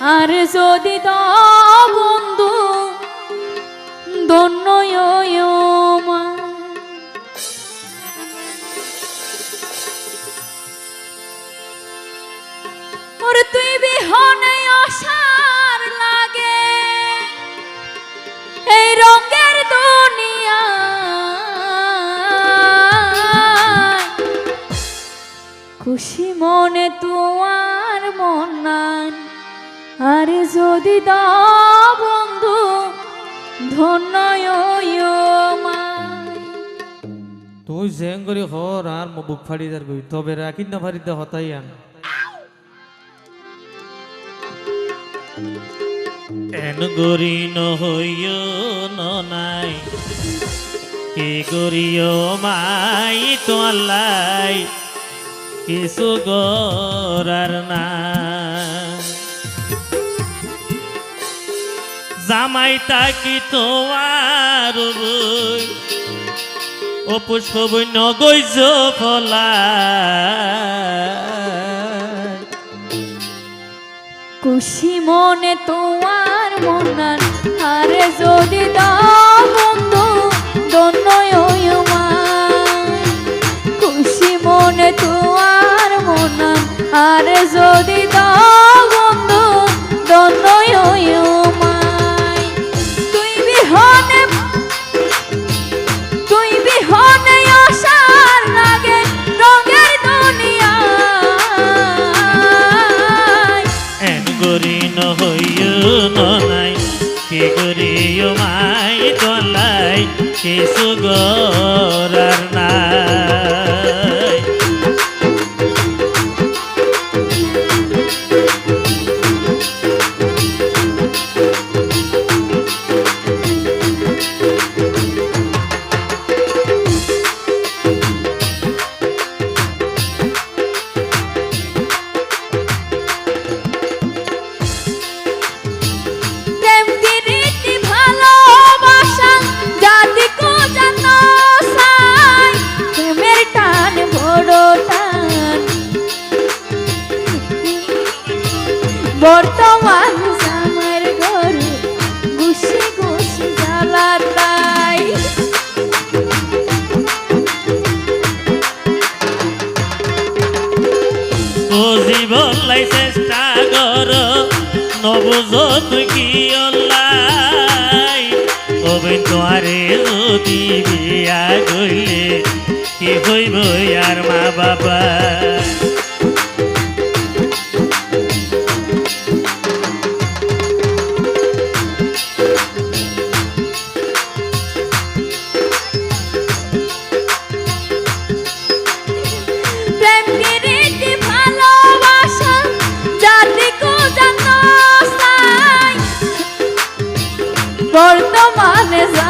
আর যদি দাও বন্ধু ধন্য মা তুই বিহনে আসার লাগে, এই রঙের দুনিয়া। খুশি মনে তোমার মন নাই। আরে যদি দাও বন্ধু ধন্য তুই জেং করে হর আর মো বুক ফাড়ি দার গই তবে রাখিন না ফাড়ি দে হতাই আন। এন গরি নহইয় নাই কি গরিয় মাই তো আল্লাই কিছু গরার না জামাই তাকি তোমার ও পুষ্প গৈজ ফলা খুশি মনে তোমার মনান আরে যদি দাও বন্ধু ধন্য খুশি মনে তোমার মনান আরে যদি দাও তলাই কিছু গরার যদি বিয়া গইলে কি হইব আর মা বাবা? বর্তমানে আমার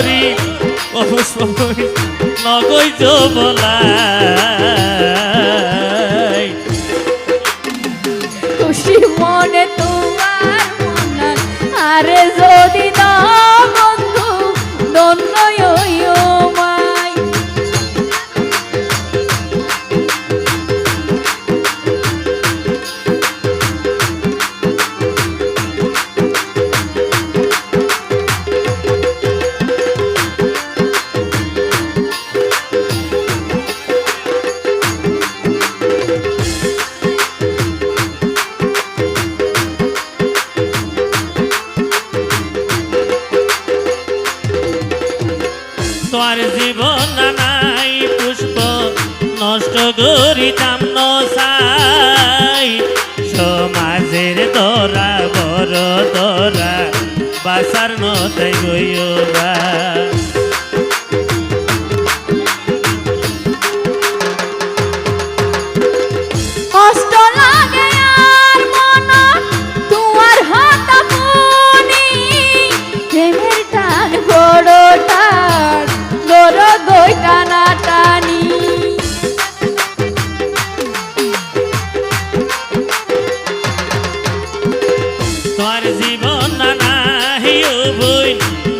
সিয়র নগৈ বলাই আমার জীবন নাই পুষ্প নষ্ট করিতাম নাই সমাজের দরা বড় দরা বাসার নতাই গইয়া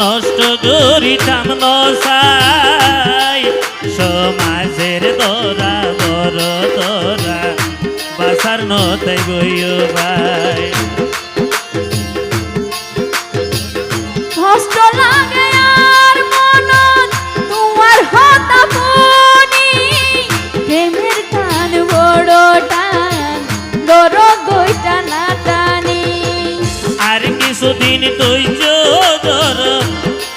নষ্ট করিতাম নসাই সমাজের দরা বড় দরা বাসার নতাই গইও ভাই। লাগে কিছুদিন ধৈর্য ধর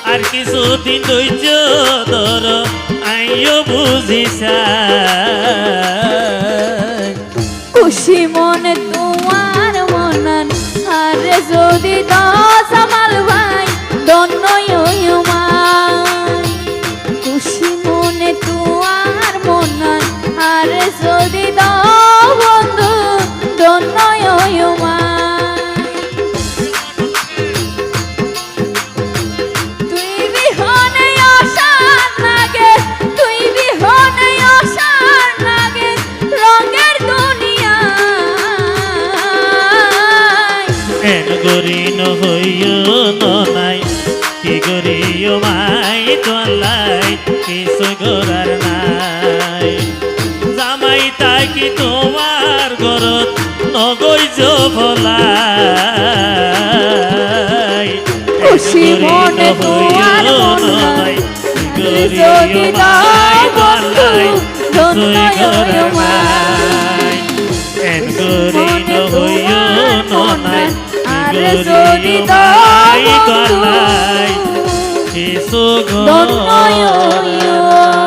আর কিছুদিন ধৈর্য ধর আইও বুঝিসা খুশি মনে তোমার মনন, আর যদি দশ গরিন হইও নাই কি গরিও মাই তোলাই কিছু গরার নাই। জামাই তাই কি তোমার ঘরত নগৈজ ভলাই খুশি মনে তোমার মনাই যদি দাও বন্ধু ধন্য মাই। গলাই কিছু গলায়